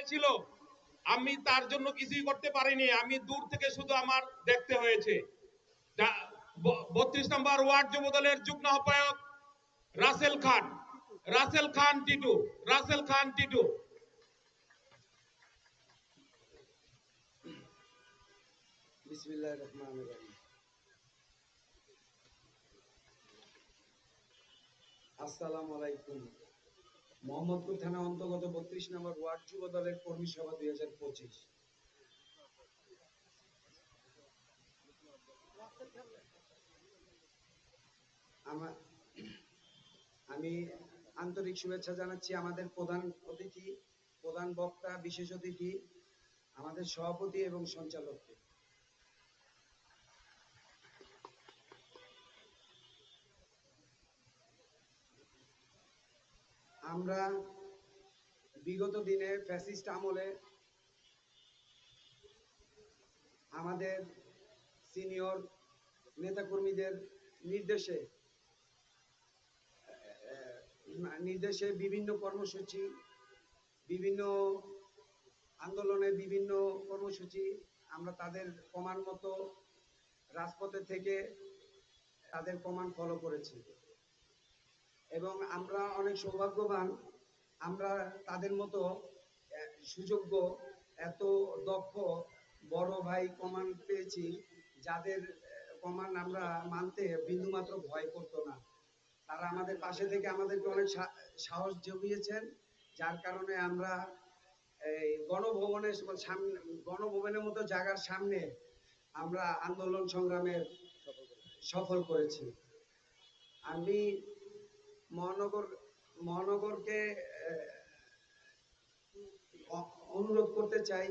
হয়েছিল, আমি তার জন্য কিছুই করতে পারিনি, আমি দূর থেকে শুধু আমার দেখতে হয়েছে। বত্রিশ নম্বর ওয়ার্ড যুব দলের যুগ্ম আহ্বায়ক রাসেল খান রাসেল খান টিটু, রাসেল খান টিটু। আসসালামু আলাইকুম। মোহাম্মদপুর থানা অন্তর্গত বত্রিশ নম্বর ওয়ার্ড যুব দলের কর্মী সভা দুই হাজার পঁচিশ। আমি আন্তরিক শুভেচ্ছা জানাচ্ছি আমাদের প্রধান অতিথি, প্রধান বক্তা, বিশেষ অতিথি, আমাদের সভাপতি এবং সঞ্চালককে। আমরা বিগত দিনে ফ্যাসিস্ট আমলে আমাদের সিনিয়র নেতাকর্মীদের নির্দেশে নির্দেশে বিভিন্ন কর্মসূচি, বিভিন্ন আন্দোলনে বিভিন্ন কর্মসূচি আমরা তাদের প্রমাণ মতো রাজপথে থেকে তাদের প্রমাণ ফলো করেছি। এবং আমরা অনেক সৌভাগ্যবান। আমরা তাদের মতো সুযোগ্য, এত দক্ষ, বড় ভাই কমান পেয়েছি, যাদের কমান আমরা মানতে বিন্দুমাত্র ভয় করতো না। তারা আমাদের পাশে থেকে আমাদেরকে অনেক সাহস জমিয়েছেন যার কারণে আমরা এই গণভবনের সামনে গণভবনের মতো জায়গার সামনে আমরা আন্দোলন সংগ্রামের সফল করেছি। আমি মহানগর মহানগরকে অনুরোধ করতে চাই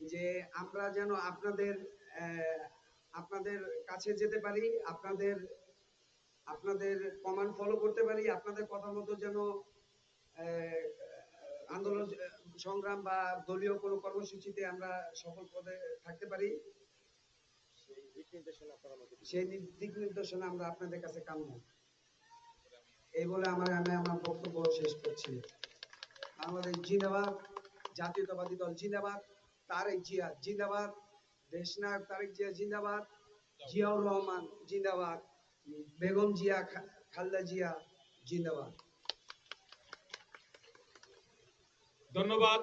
যে আমরা যেন আপনাদের আপনাদের কাছে যেতে পারি আপনাদের আপনাদের কমান্ড ফলো করতে পারি আপনাদের কথা মতো যেন আন্দোলন সংগ্রাম বা দলীয় কোনো কর্মসূচিতে আমরা সফল পদে থাকতে পারি। সেই দিক নির্দেশনা আমরা আপনাদের কাছে কাম্য। এই বলে আমার আমি আমার বক্তব্য শেষ করছি। বাংলাদেশ জিন্দাবাদ, জাতীয়তাবাদী দল জিন্দাবাদ, তারেক জিয়া জিন্দাবাদ, দেশনায়ক তারেক জিয়া জিন্দাবাদ, জিয়াউর রহমান জিন্দাবাদ, বেগম জিয়া খালদা জিয়া জিন্দাবাদ। ধন্যবাদ।